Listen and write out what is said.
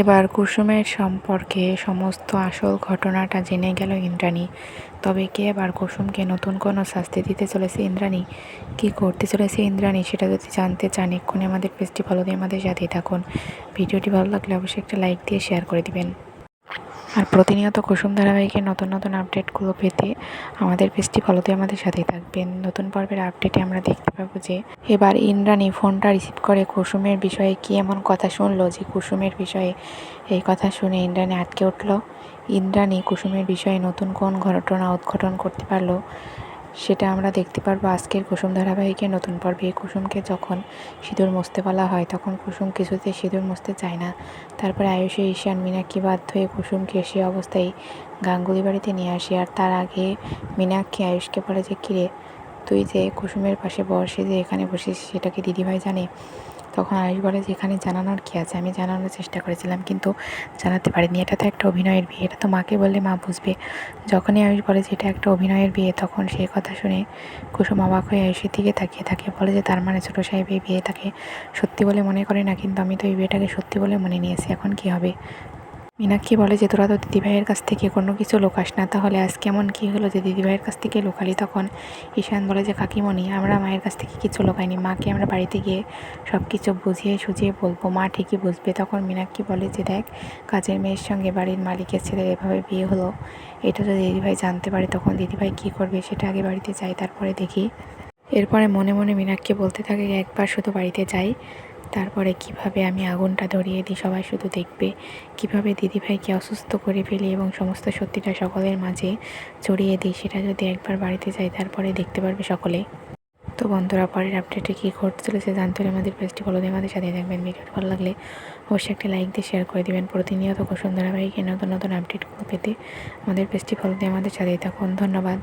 এবার কুসুমের সম্পর্কে সমস্ত আসল ঘটনাটা জেনে গেল ইন্দ্রাণী। তবে কে এবার কুসুমকে নতুন কোনো শাস্তি দিতে চলেছে ইন্দ্রাণী? কি করতে চলেছে ইন্দ্রাণী সেটা যদি জানতে চান, এক্ষুনি আমাদের পেজটি ফলো দিয়ে আমাদের সাথেই থাকুন। ভিডিওটি ভালো লাগলে অবশ্যই একটা লাইক দিয়ে শেয়ার করে দিবেন। আর প্রতিনিয়ত কুসুম ধারাবাহিকের নতুন নতুন আপডেটগুলো পেতে আমাদের পেজটি ফলো দিয়ে আমাদের সাথেই থাকবেন। নতুন পর্বের আপডেটে আমরা দেখতে পাবো যে এবার ইন্দ্রাণী ফোনটা রিসিভ করে কুসুমের বিষয়ে কী এমন কথা শুনলো যে কুসুমের বিষয়ে এই কথা শুনে ইন্দ্রাণী আটকে উঠল। ইন্দ্রাণী কুসুমের বিষয়ে নতুন কোন ঘটনা উদ্ঘাটন করতে পারল? সেটা আমরা দেখতে পারব আজকের কুসুম ধারাবাহিকে, নতুন পর্বে কুসুমকে যখন সিঁদুর মুছতে বলা হয়, তখন কুসুম কিছুতে সিঁদুর মুছতে চায় না। তারপরে আয়ুষে ঈশান মীনাক্ষী বাধ্য হয়ে কুসুমকে সে অবস্থায় গাঙ্গুলি বাড়িতে নিয়ে আসে। আর তার আগে মীনাক্ষী আয়ুষকে বলে যে, কিরে, তুই যে কুসুমের পাশে বসে যে এখানে বসিস সেটাকে দিদিভাই জানে? তখন আয়ুষ বলে যে, এখানে জানানোর কী আছে? আমি জানানোর চেষ্টা করেছিলাম, কিন্তু জানাতে পারিনি। এটা তো একটা অভিনয়ের বিয়ে, এটা তো মাকে বললে মা বুঝবে। যখনই আয়ুষ বলে যে, এটা একটা অভিনয়ের বিয়ে, তখন সেই কথা শুনে কুসুম অবাক হয়ে আয়ুষের দিকে তাকিয়ে থাকে। বলে যে, তার মানে ছোটো সাহেব এই বিয়েটাকে সত্যি বলে মনে করে না, কিন্তু আমি তো এই বিয়েটাকে সত্যি বলে মনে নিয়েছি। এখন কি হবে? মীনাক্ষী বলে যে, তোরা তো দিদিভাইয়ের কাছ থেকে কোনো কিছু লোকাস না। তাহলে আজ কেমন কী হলো যে, দিদিভাইয়ের কাছ থেকে লোকালি তখন? ঈশান বলে যে, কাকিমণি, আমরা মায়ের কাছ থেকে কিছু লোকাইনি। মাকে আমরা বাড়িতে গিয়ে সব কিছু বুঝিয়ে সুঝিয়ে বলব। মা ঠিকই বুঝবে। তখন মীনাক্ষী বলে যে, দেখ, কাজের মেয়ের সঙ্গে বাড়ির মালিকের ছেলের এভাবে বিয়ে হলো। এটা যদি দিদিভাই জানতে পারে, তখন দিদিভাই কী করবে সেটা আগে বাড়িতে যাই, তারপরে দেখি। এরপরে মনে মনে মীনাক্ষী বলতে থাকে, একবার শুধু বাড়িতে যাই। তারপরে কীভাবে আমি আগুনটা ধরিয়ে দিই, সবাই শুধু দেখবে। কীভাবে দিদিভাইকে অসুস্থ করে ফেলি এবং সমস্ত সত্যিটা সকলের মাঝে ছড়িয়ে দিই, সেটা যদি একবার বাড়িতে যাই, তারপরে দেখতে পারবে সকলে। তো বন্ধুরা, পরের আপডেটে কী ঘটতে চলেছে জানতে হলে আমাদের পেজটি ফলো দিয়ে আমাদের সাথে থাকবেন। ভিডিওটি ভালো লাগলে অবশ্যই একটা লাইক দিয়ে শেয়ার করে দেবেন। প্রতিনিয়ত কুসুম ধারাবাহিকের নতুন নতুন আপডেটগুলো পেতে আমাদের পেজটি ফলো দিয়ে আমাদের সাথেই থাকুন। ধন্যবাদ।